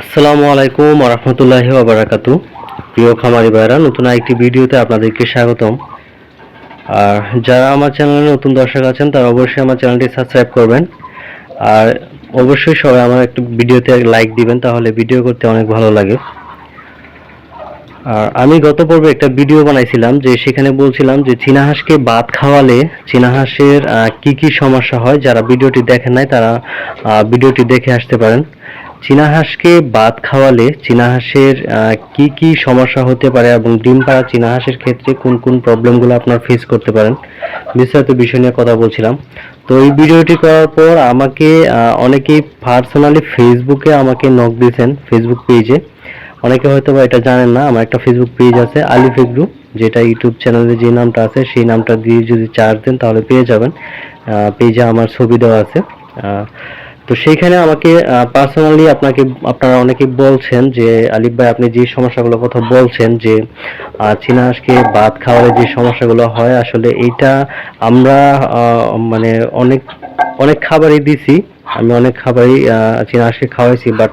আসসালামু আলাইকুম রহমতুল্লাহি ওবরাকাতু প্রিয় খামারি ভাইরা নতুন আরেকটি ভিডিওতে আপনাদেরকে স্বাগতম। আর যারা আমার চ্যানেলে নতুন দর্শক আছেন তারা অবশ্যই আমার চ্যানেলটি সাবস্ক্রাইব করবেন। আর অবশ্যই সবাই আমার একটু ভিডিওতে লাইক দিবেন তাহলে ভিডিও করতে অনেক ভালো লাগে। আর আমি গত পর্বে একটা ভিডিও বানাইছিলাম যে সেখানে বলছিলাম যে চীনা হাঁসকে ভাত খাওয়ালে চীনা হাঁসের আহ, কি কি সমস্যা হয় যারা ভিডিওটি দেখেন নাই তারা ভিডিওটি দেখে আসতে পারেন। চীনা বাদ খাওয়ালে চীনা হাঁসের আহ, কি কি সমস্যা হতে পারে এবং ডিম পাড়া চীনা হাঁসের ক্ষেত্রে কোন কোন প্রবলেমগুলো আপনার ফেস করতে পারেন? বিস্তারিত বিষয় নিয়ে কথা বলছিলাম। তো এই ভিডিওটি করার পর আমাকে অনেকেই পার্সোনালি ফেসবুকে আমাকে নক দিয়েছেন ফেসবুক পেজে অনেকে হয়তো বা এটা জানেন না আমার একটা ফেসবুক পেজ আছে আলিফ এগ্রু যেটা ইউটিউব চ্যানেলে যে নামটা আছে সেই নামটা দিয়ে যদি চার্জ দেন তাহলে পেয়ে যাবেন। পেজে আমার ছবি দেওয়া আছে। তো সেইখানে আমাকে পার্সোনালি আপনাকে, আপনারা অনেকে বলছেন যে, আলিফ ভাই, আপনি যে সমস্যাগুলো কথা বলছেন যে চীনা হাঁসকে ভাত খাওয়ালে যে সমস্যাগুলো হয়, আসলে এইটা আমরা মানে অনেক অনেক খাবারই দিছি। আমি অনেক খাবারই চীনা খাওয়াইছি বাট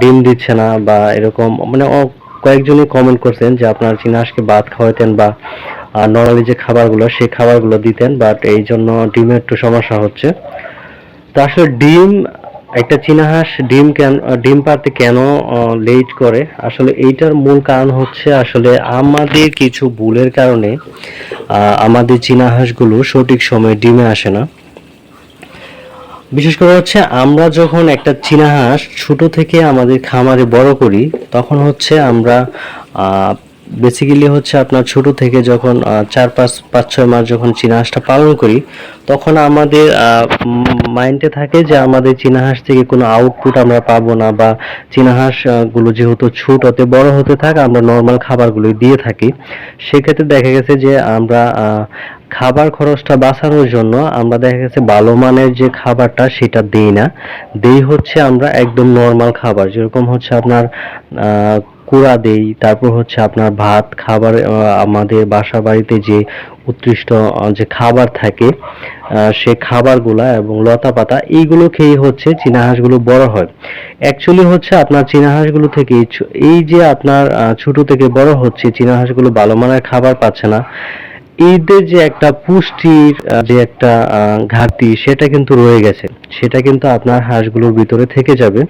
ডিম দিচ্ছে না বা এরকম মানে কয়েকজনই কমেন্ট করছেন যে, আপনার চীনা হাঁসকে ভাত খাওয়াইতেন বা নর্মালি যে খাবারগুলো, সেই খাবারগুলো দিতেন বাট এই জন্য ডিমের একটু সমস্যা হচ্ছে। তো আসলে ডিম, একটা চীনা হাঁস, ডিম কেন, ডিম পারতে কেন লেট করে? আসলে এইটার মূল কারণ হচ্ছে আসলে আমাদের কিছু ভুলের কারণে আমাদের চীনা হাঁসগুলো সঠিক সময়ে ডিমে আসে না। বিশেষ করে হচ্ছে আমরা যখন একটা চীনা হাঁস ছোট থেকে আমাদের খামারে বড় করি, তখন হচ্ছে আমরা বেসিক্যালি হচ্ছে আপনার ছোট থেকে যখন চার পাঁচ পাঁচ ছয় মাস যখন চীনা হাঁসটা পালন করি, তখন আমাদের মাইন্ডে থাকে যে আমাদের চীনা হাঁস থেকে কোনো আউটপুট আমরা পাবো না বা চীনা হাঁস যেহেতু ছোট হতে বড় হতে থাকে, আমরা নর্মাল খাবারগুলোই দিয়ে থাকি। সেক্ষেত্রে দেখা গেছে যে আমরা খাবার খরচটা বাঁচানোর জন্য আমরা দেখা গেছে ভালো মানের যে খাবারটা সেটা দেই না। দেই হচ্ছে আমরা একদম নর্মাল খাবার, যেরকম হচ্ছে আপনার কুড়া দেই, তারপর হচ্ছে আপনার ভাত, খাবার আমাদের বাসা বাড়িতে যে উৎকৃষ্ট যে খাবার থাকে সে খাবারগুলা এবং লতা পাতা, এইগুলো খেয়ে হচ্ছে চীনাহাঁসগুলো বড় হয়। অ্যাকচুয়ালি হচ্ছে আপনার চীনাহাঁসগুলো থেকে এই যে আপনার ছোট থেকে বড় হচ্ছে চীনাহাঁসগুলো ভালো মানের খাবার পাচ্ছে না। ঈদের যে একটা পুষ্টির যে একটা ঘাটতি, সেটা কিন্তু রয়ে গেছে। সেটা কিন্তু আপনার হাঁসগুলোর ভিতরে থেকে যাবে।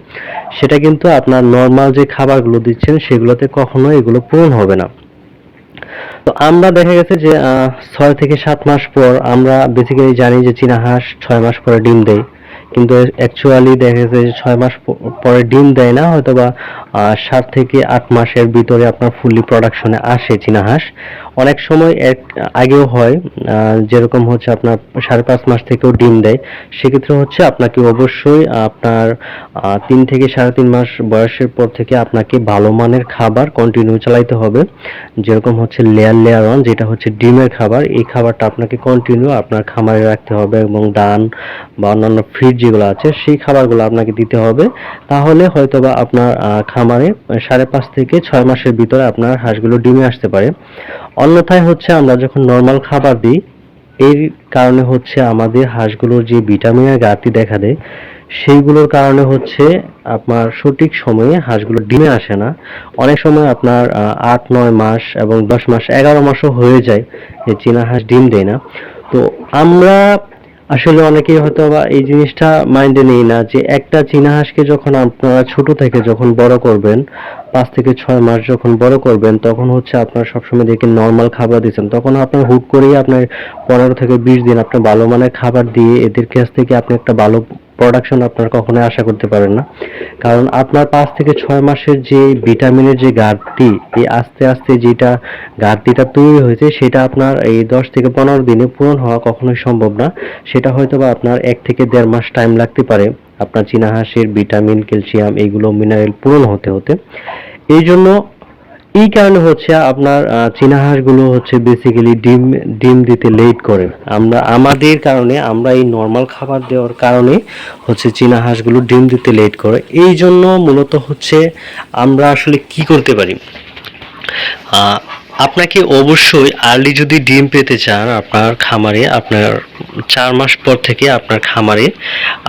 সেটা কিন্তু আপনার নর্মাল যে খাবারগুলো দিচ্ছেন, সেগুলোতে কখনো এগুলো পূরণ হবে না। তো আমরা দেখা গেছে যে ছয় থেকে সাত মাস পর আমরা বেসিক্যালি জানি যে চীনা হাঁস ছয় মাস পরে ডিম দেয়। কিন্তু অ্যাকচুয়ালি দেখা গেছে যে ছয় মাস পরে ডিম দেয় না হয়তো বা সাত থেকে আট মাসের ভিতরে আপনার ফুললি প্রোডাকশনে আসে চীনা হাঁস। অনেক সময় এক, আগেও হয় যেরকম হচ্ছে আপনার সাড়ে পাঁচ মাস থেকেও ডিম দেয়। সেক্ষেত্রে হচ্ছে আপনাকে অবশ্যই আপনার তিন থেকে সাড়ে তিন মাস বয়সের পর থেকে আপনাকে ভালো মানের খাবার কন্টিনিউ চালাইতে হবে। যেরকম হচ্ছে লেয়ার লেয়ার অন যেটা হচ্ছে ডিমের খাবার। এই খাবারটা আপনাকে কন্টিনিউ আপনার খামারে রাখতে হবে এবং দান বা অন্যান্য ফিড যেগুলো আছে, সেই খাবারগুলো আপনাকে দিতে হবে। তাহলে হয়তোবা আপনার খামারে সাড়ে পাঁচ থেকে ছয় মাসের ভিতরে আপনার হাঁসগুলো ডিমে আসতে পারে। অন্যথায় হচ্ছে আমরা যখন নর্মাল খাবার দিই, এর কারণে হচ্ছে আমাদের হাঁসগুলোর যে ভিটামিনের ঘাটতি দেখা দেয়, সেইগুলোর কারণে হচ্ছে আপনার সঠিক সময়ে হাঁসগুলো ডিমে আসে না। অনেক সময় আপনার আট, নয় মাস এবং দশ মাস, এগারো মাসও হয়ে যায় যে চীনা হাঁস ডিম দেয় না। তো আমরা আসলে অনেকেই হয়তো বা এই জিনিসটা মাইন্ডে নেই না যে একটা চীনা হাঁসকে যখন আপনারা ছোট থেকে যখন বড় করবেন, পাঁচ থেকে ছয় মাস যখন বড় করবেন, তখন হচ্ছে আপনার সবসময় দেখে নর্মাল খাবার দিচ্ছেন। তখন আপনার হুট করেই আপনার পনেরো থেকে বিশ দিন আপনার ভালো মানের খাবার দিয়ে এদের কাছ থেকে আপনি একটা ভালো প্রোডাকশন আপনার কখনোই আশা করতে পারেন না। কারণ আপনার পাঁচ থেকে ছয় মাসের যে ভিটামিনের যে ঘাটতি, এই আস্তে আস্তে যেটা ঘাটতিটা তৈরি হয়েছে, সেটা আপনার এই দশ থেকে পনেরো দিনে পূরণ হওয়া কখনোই সম্ভব না। সেটা হয়তো বা আপনার এক থেকে দেড় মাস টাইম লাগতে পারে। আপনার চীনা হাঁসের ভিটামিন, ক্যালসিয়াম এইগুলো মিনারেল পূরণ হতে হতে। এই জন্য এই কারণে হচ্ছে আপনার চীনা হাঁসগুলো হচ্ছে বেসিক্যালি ডিম ডিম দিতে লেট করে। আমরা, আমাদের কারণে, আমরা এই নর্মাল খাবার দেওয়ার কারণে হচ্ছে চীনা হাঁসগুলো ডিম দিতে লেট করে। এই জন্য মূলত হচ্ছে আমরা আসলে কি করতে পারি? আপনাকে অবশ্যই আর্লি যদি ডিম পেতে চান আপনার খামারে, আপনার চার মাস পর থেকে আপনার খামারে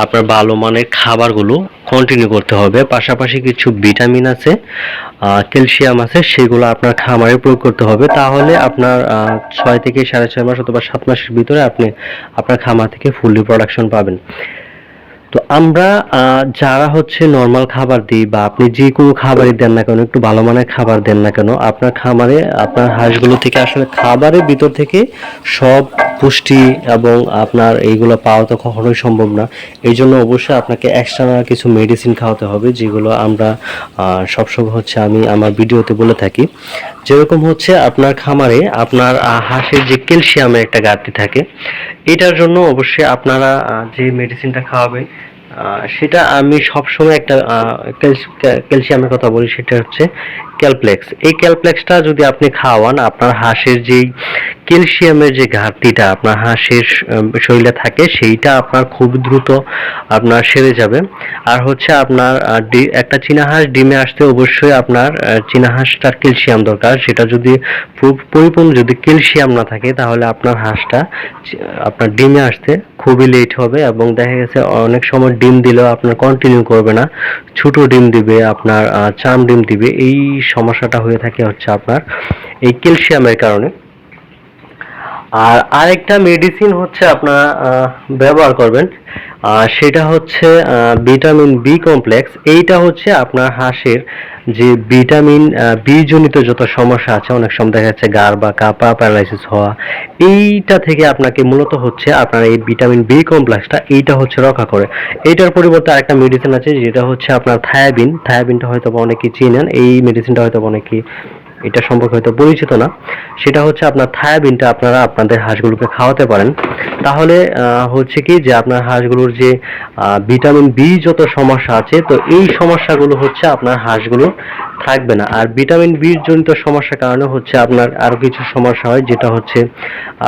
আপনার ভালো মানের খাবারগুলো কন্টিনিউ করতে হবে। পাশাপাশি কিছু ভিটামিন আছে ক্যালসিয়াম আছে, সেগুলো আপনার খামারে প্রয়োগ করতে হবে। তাহলে আপনার ছয় থেকে সাড়ে ছয় মাস অথবা সাত মাসের ভিতরে আপনি আপনার খামার থেকে ফুললি প্রোডাকশন পাবেন। তো আমরা যারা হচ্ছে নর্মাল খাবার দিই বা আপনি যে কোনো খাবারই দেন না কেন, একটু ভালো মানের খাবার দেন না কেন, আপনার খামারে, আপনার হাঁসগুলো থেকে আসলে খাবারের ভিতর থেকে সব পুষ্টি এবং আপনার এইগুলো পাওয়া তো কখনোই সম্ভব না। এই জন্য অবশ্যই আপনাকে এক্সট্রা কিছু মেডিসিন খাওয়াতে হবে, যেগুলো আমরা সবসময় হচ্ছে আমি আমার ভিডিওতে বলে থাকি। যেরকম হচ্ছে আপনার খামারে আপনার হাঁসের যে ক্যালসিয়ামের একটা ঘাটতি থাকে, এটার জন্য অবশ্যই আপনারা যে মেডিসিনটা খাওয়াবেন সেটা আমি সবসময় একটা ক্যালসিয়ামের কথা বলি, সেটা হচ্ছে ক্যালপ্লেক্স। এই ক্যালপ্লেক্সটা যদি আপনি খাওয়ান, আপনার হাঁসের যেই ক্যালসিয়ামের যে ঘাটতিটা, আপনার হাঁসের শরীরে থাকে, সেইটা আপনার খুব দ্রুত আপনার সেরে যাবে। আর হচ্ছে আপনার একটা চীনা হাঁস ডিমে আসতে অবশ্যই আপনার চীনা হাঁসটার ক্যালসিয়াম দরকার। সেটা যদি পরিপূর্ণ যদি ক্যালসিয়াম না থাকে, তাহলে আপনার হাঁসটা আপনার ডিমে আসতে খুবই লেট হবে এবং দেখা গেছে অনেক সময় ডিম দিলেও আপনার কন্টিনিউ করবে না। ছোট ডিম দিবে, আপনার চাম ডিম দিবে, এই সমস্যাটা হয়ে থাকে হচ্ছে আপনার এই ক্যালসিয়ামের কারণে। আর আরেকটা মেডিসিন হচ্ছে আপনারা ব্যবহার করবেন আহ, সেটা হচ্ছে ভিটামিন বি কমপ্লেক্স এইটা হচ্ছে আপনার হাঁসের যে ভিটামিন বি জনিত যত সমস্যা আছে অনেক সময় দেখা যাচ্ছে গার বা কাপা প্যারালাইসিস হওয়া এইটা থেকে আপনাকে মূলত হচ্ছে আপনার এই ভিটামিন বি কমপ্লেক্সটা এইটা হচ্ছে রক্ষা করে। এইটার পরিবর্তে আরেকটা মেডিসিন আছে যেটা হচ্ছে আপনার থায়াবিন। থায়াবিনটা হয়তো অনেকেই চিনেন এই মেডিসিনটা হয়তো অনেকেই এটা সম্পর্কে হয়তো পরিচিত না। সেটা হচ্ছে আপনার থায়াবিনটা আপনারা আপনাদের হাঁসগুলোকে খাওয়াতে পারেন। তাহলে হচ্ছে কি যে আপনার হাঁসগুলোর যে ভিটামিন বি যত সমস্যা আছে, তো এই সমস্যাগুলো হচ্ছে আপনার হাঁসগুলো থাকবে না। আর ভিটামিন বি জনিত সমস্যার কারণে হচ্ছে আপনার আরও কিছু সমস্যা হয়, যেটা হচ্ছে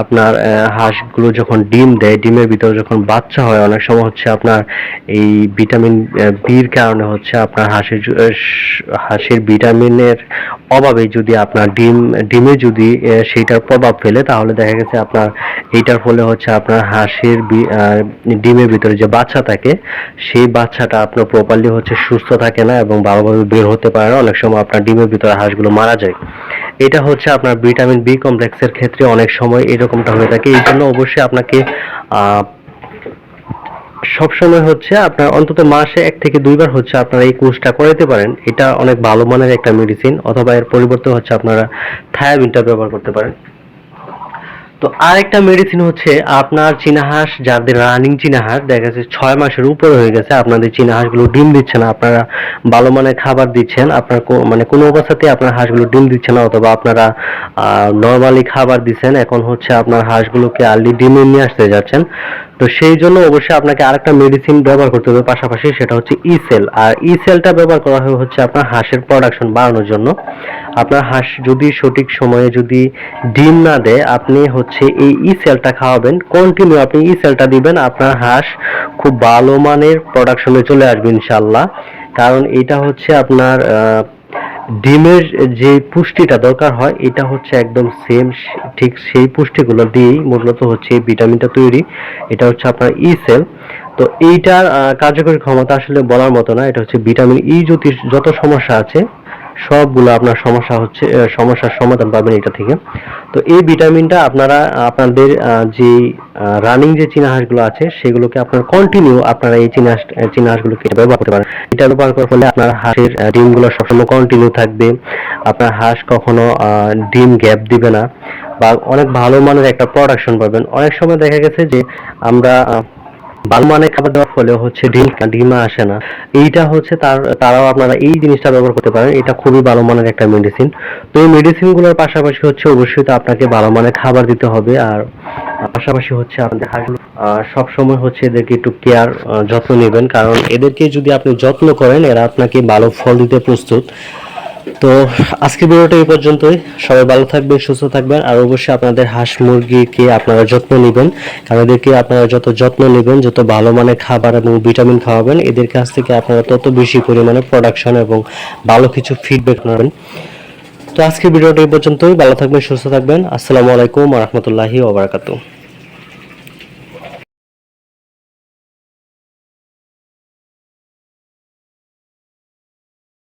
আপনার হাঁসগুলো যখন ডিম দেয়, ডিমের ভিতরে যখন বাচ্চা হয়, অনেক সময় হচ্ছে আপনার এই ভিটামিন বির কারণে হচ্ছে আপনার হাঁসের হাঁসের ভিটামিনের অভাবে যদি আপনার ডিম, ডিমে যদি সেইটার প্রভাব ফেলে, তাহলে দেখা গেছে আপনার এইটার ফলে হচ্ছে আপনার হাঁসের ডিমের ভিতরে যে বাচ্চা থাকে, সেই বাচ্চাটা আপনার প্রপারলি হচ্ছে সুস্থ থাকে না এবং ভালোভাবে বের হতে পারে না। অনেক সময় আপনার ডিমের ভিতরে হাঁসগুলো মারা যায়। এটা হচ্ছে আপনার ভিটামিন বি কমপ্লেক্সের ক্ষেত্রে অনেক সময় এরকমটা হয়ে থাকে। এই জন্য অবশ্যই আপনাকে সবসময় হচ্ছে আপনার অন্তত মাসে এক থেকে দুইবার হচ্ছে আপনারা এই কোর্সটা করাতে পারেন। এটা অনেক ভালো মানের একটা মেডিসিন অথবা এর পরিবর্তে হচ্ছে আপনারা থায়াবিনটা ব্যবহার করতে পারেন। তো আরেকটা মেডিসিন হচ্ছে আপনার চীনাহাঁস, যাদের রানিং চীনাহাঁস, দেখা যাচ্ছে ছয় মাসের উপরে হয়ে গেছে, আপনাদের চীনাহাঁসগুলো ডিম দিচ্ছে না, আপনারা ভালো মানের খাবার দিচ্ছেন, আপনার মানে কোনো অবস্থাতেই আপনার হাঁসগুলো ডিম দিচ্ছে না, অথবা আপনারা নর্মালি খাবার দিচ্ছেন, এখন হচ্ছে আপনার হাঁসগুলোকে আর্লি ডিমে নিয়ে আসতে যাচ্ছেন। তো সেই জন্য অবশ্যই আপনাকে আরেকটা মেডিসিন ব্যবহার করতে হবে, পাশাপাশি সেটা হচ্ছে ই সেল আর ই সেলটা ব্যবহার করা হয় হচ্ছে আপনার হাঁসের প্রোডাকশন বাড়ানোর জন্য। আপনার হাঁস যদি সঠিক সময়ে যদি ডিম না দেয়, আপনি হচ্ছে এই ই সেলটা খাওয়াবেন। কন্টিনিউ আপনি ই সেলটা দিবেন, আপনার হাঁস খুব ভালো মানের প্রোডাকশনে চলে আসবে ইনশাল্লাহ কারণ এটা হচ্ছে আপনার ডিমের যে পুষ্টিটা দরকার হয়, এটা হচ্ছে একদম সেম ঠিক সেই পুষ্টিগুলো দিয়েই মূলত হচ্ছে এই ভিটামিনটা তৈরি। এটা হচ্ছে আপনার ই সেল তো এইটার কার্যকরী ক্ষমতা আসলে বলার মতো না, এটা হচ্ছে ভিটামিন ই যদি যত সমস্যা আছে সবগুলো আপনার সমস্যা হচ্ছে সমস্যার সমাধান পাবেন এটা থেকে। তো এই ভিটামিনটা আপনারা আপনাদের যে রানিং যে চীনা হাঁসগুলো আছে সেগুলোকে আপনার কন্টিনিউ আপনারা এই চীনা হাঁস- আহ, ব্যবহার করতে পারেন। এটা ব্যবহার করার ফলে আপনার হাঁসের ডিমগুলো সবসময় কন্টিনিউ থাকবে। আপনার হাঁস কখনো ডিম গ্যাপ দিবে না। বা অনেক ভালো মানের একটা প্রোডাকশন পাবেন। অনেক সময় দেখা গেছে যে আমরা ভালো মানের খাবার দেওয়ার ফলে হচ্ছে ডিম ডিমা আসে না। এইটা হচ্ছে তার, তারাও আপনারা এই জিনিসটা ব্যবহার করতে পারেন। এটা খুবই ভালো মানের একটা মেডিসিন তো এই মেডিসিনগুলোর পাশাপাশি হচ্ছে অবশ্যই তো আপনাকে ভালো মানের খাবার দিতে হবে। আর পাশাপাশি হচ্ছে আপনাদের হাঁসগুলো সব সময় হচ্ছে এদেরকে একটু কেয়ার যত্ন নেবেন। কারণ এদেরকে যদি আপনি যত্ন করেন, এরা আপনাকে ভালো ফল দিতে প্রস্তুত। তো আজকে ভিডিওটা এই পর্যন্তই। সবাই ভালো থাকবেন, সুস্থ থাকবেন, আর অবশ্যই আপনাদের হাঁস মুরগিকে আপনারা যত্ন নেবেন। কারণ এদেরকে আপনারা যত যত্ন নেবেন, যত ভালো মানের খাবার এবং ভিটামিন খাওয়াবেন, এদের কাছ থেকে আপনারা তত বেশি পরিমাণে প্রোডাকশন এবং ভালো কিছু ফিডব্যাক নেবেন। তো আজকের ভিডিওটা এই পর্যন্তই। ভালো থাকবেন, সুস্থ থাকবেন। আসসালামু আলাইকুম রহমতুল্লাহি ওবরাকাতু